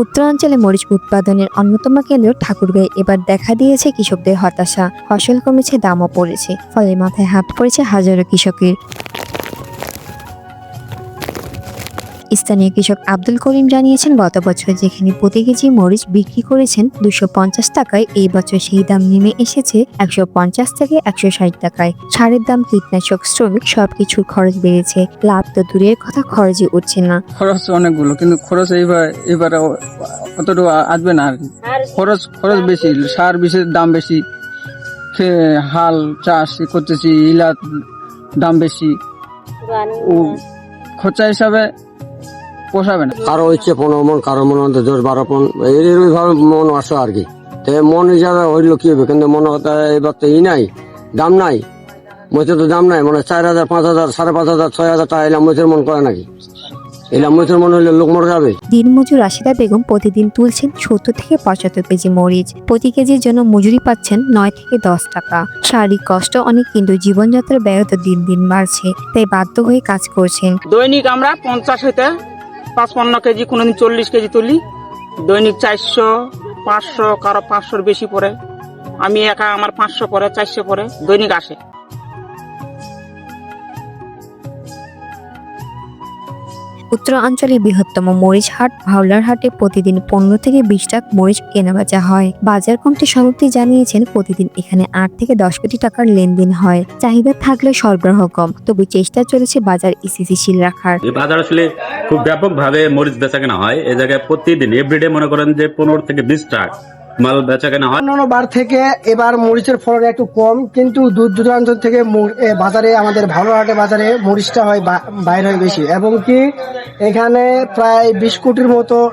উত্তরাঞ্চলে মরিচ উৎপাদনের অন্যতম কেন্দ্র ঠাকুরগাঁয়ে এবার দেখা দিয়েছে কৃষকদের হতাশা। ফসল কমেছে, দামও পড়েছে। ফলে মাথায় হাত পড়েছে হাজারো কৃষকের। স্থানীয় কৃষক আব্দুল করিম জানিয়েছেন গত বছর যেখানে প্রতি কেজি মরিচ বিক্রি করেছেন দুশো পঞ্চাশ টাকায় এই বছর সেই দাম নেমে এসেছে একশো পঞ্চাশ থেকে একশো ষাট টাকায়। সারের দাম কীটনাশক শ্রমিক সবকিছুর খরচ বেড়েছে। লাভ তো দূরের কথা খরচই উঠছে না। খরচ অনেকগুলো কিন্তু খরচ এইবার এবারে অতটুকু আসবে না আর খরচ খরচ বেশি সার বিষের দাম বেশি হাল চাষ করতেছি ইলা দাম বেশি। ও খরচা হিসাবে পোষাবে না। কারও ইচ্ছে পনেরো মন কারও মন দশ বারো মন এইভাবে মন আসে আর কি। মন হিসাবে হইল কি হবে? কিন্তু মনে কথা এবার তো ই নাই দাম নাই। মইতে তো দাম নাই মানে চার হাজার পাঁচ হাজার সাড়ে পাঁচ হাজার ছয় হাজার টাকা এলাম মইতের মন করে নাকি? এলাম মইতের মন হইলে লোক মরে যাবে। দিনমজুর রাশিদা বেগম প্রতিদিন তুলছেন সত্তর থেকে পঁচাত্তর কেজি মরিচ। প্রতি কেজির জন্য মজুরি পাচ্ছেন নয় থেকে দশ টাকা। শারীরিক কষ্ট অনেক কিন্তু জীবনযাত্রার ব্যয় তো দিন দিন বাড়ছে তাই বাধ্য হয়ে কাজ করছেন। দৈনিক আমরা পঞ্চাশ হইতে পাঁচপান্ন কেজি, কোনোদিন চল্লিশ কেজি তুলি। দৈনিক চারশো, পাঁচশো, কারও পাঁচশোর বেশি পড়ে। আমি একা, আমার পাঁচশো পরে চারশো পরে দৈনিক আসে। উত্তরাঞ্চলের বৃহত্তম মরিচ হাট, ভাওলার হাটে প্রতিদিন পনেরো থেকে বিশ টাকা মরিচ কেনাবেচা হয়। বাজার কমিটি সভাপতি জানিয়েছেন, প্রতিদিন এখানে আট থেকে দশ কোটি টাকার লেনদেন হয়। চাহিদা থাকলে সরবরাহ কম, তবে চেষ্টা চলেছে বাজার স্থিতিশীল রাখার। বাজার আসলে খুব ব্যাপকভাবে মরিচ বেচা কেনা হয়। এ জায়গায় প্রতিদিন এভরিডে মনে করেন যে পনেরো থেকে বিশ ট্রাক মাল বেচা কেনা হয়? অন্যান্য বার থেকে এবার মরিচের ফলন একটু কম কিন্তু দূর দূরান্ত থেকে বাজারে আমাদের ভালো হাটে বাজারে মরিচটা হয় বা- বাইর হয় বেশি। এবং কি এখানে প্রায় বিশ কোটির মতো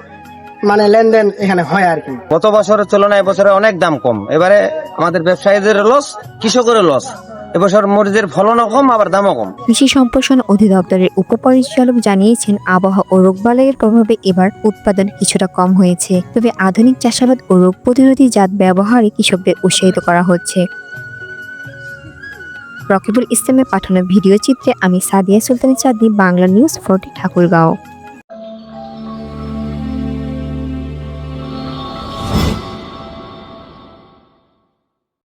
মানে লেনদেন এখানে হয় আর কি। গত বছরের তুলনায় এবছরে অনেক দাম কম। এবারে আমাদের ব্যবসায়ীদের লস কৃষকের লস এবছর মরিচের ফলনও কম, আবার দামও কম। কৃষি সম্প্রসারণ অধিদপ্তরের উপপরিচালক জানিয়েছেন, আবহাওয়া ও রোগবালয়ের প্রভাবে এবার উৎপাদন কিছুটা কম হয়েছে। তবে আধুনিক চাষাবাদ ও রোগ প্রতিরোধী জাত ব্যবহারে কৃষকদের উৎসাহিত করা হচ্ছে। রকিবুল ইসলামের পাঠানো ভিডিও চিত্রে আমি সাদিয়া সুলতানি চাঁদনি, বাংলা নিউজ ফোর্টি ঠাকুরগাঁও।